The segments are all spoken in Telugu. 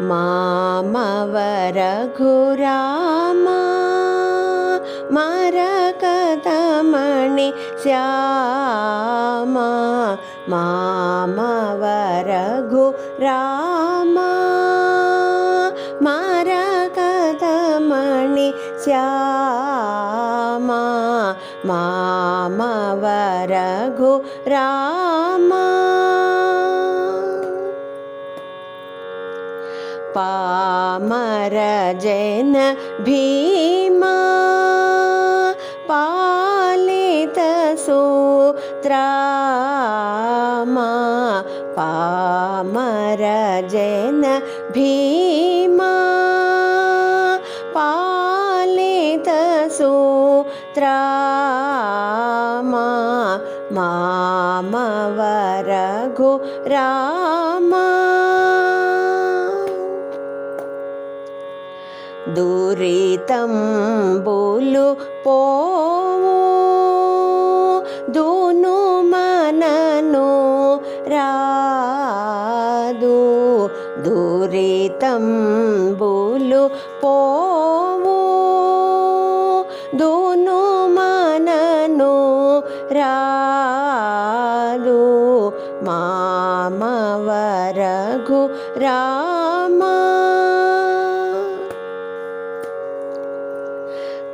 మామవరఘురామా మరకతమణి శ్యామా మామవరఘు రామా మరకతమణి శ్యామా మామవరఘు రామా पामरजन भीमा पालितसूत्रामा पामरजन भीमा पालितसूत्रामा मामवरघु रामा దురితంబులు పోవు. దూను మనను రాదు. దురితంబులు పోవు.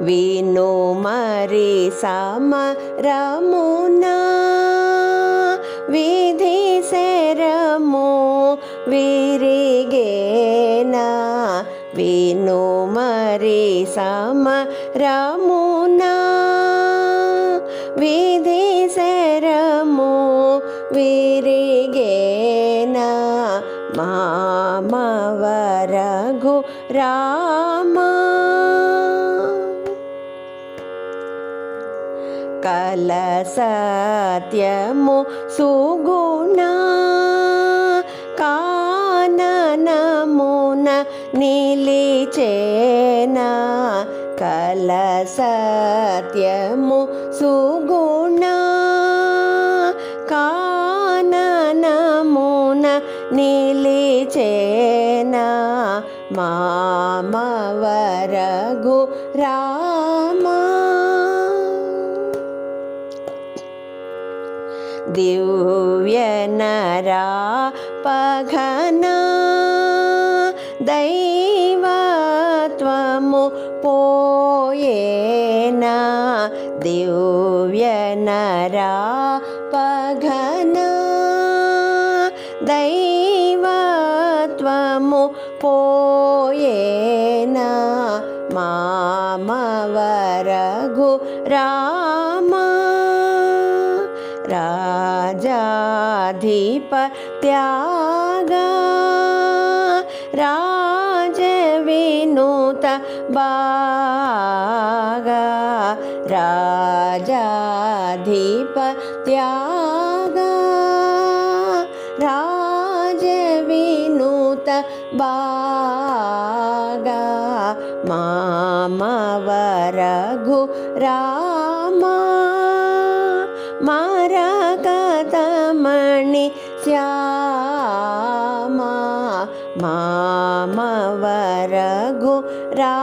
విను మరి సమరమునా? విధి శరము విరిగేనా? విను మరి సమరమునా? విధి శరము విరిగేనా? మామవరఘు రా సకల సత్యము సుగుణ కాననమున నిలిచేనా కల సత్యము సుగుణ కాననమున నిలిచేనా మామవరఘు రా దివ్యనరా పఘనా దైవత్వము పోయేనా దివ్యనరా పఘనా దైవత్వము పోయేనా మామవరఘు రా రాజాధిపత్యాగా రాజవినూత బాగా రాజాధిపత్యాగా రాజవినూత బాగా మామవరఘు రామా మరకతమణి मामवरगु रा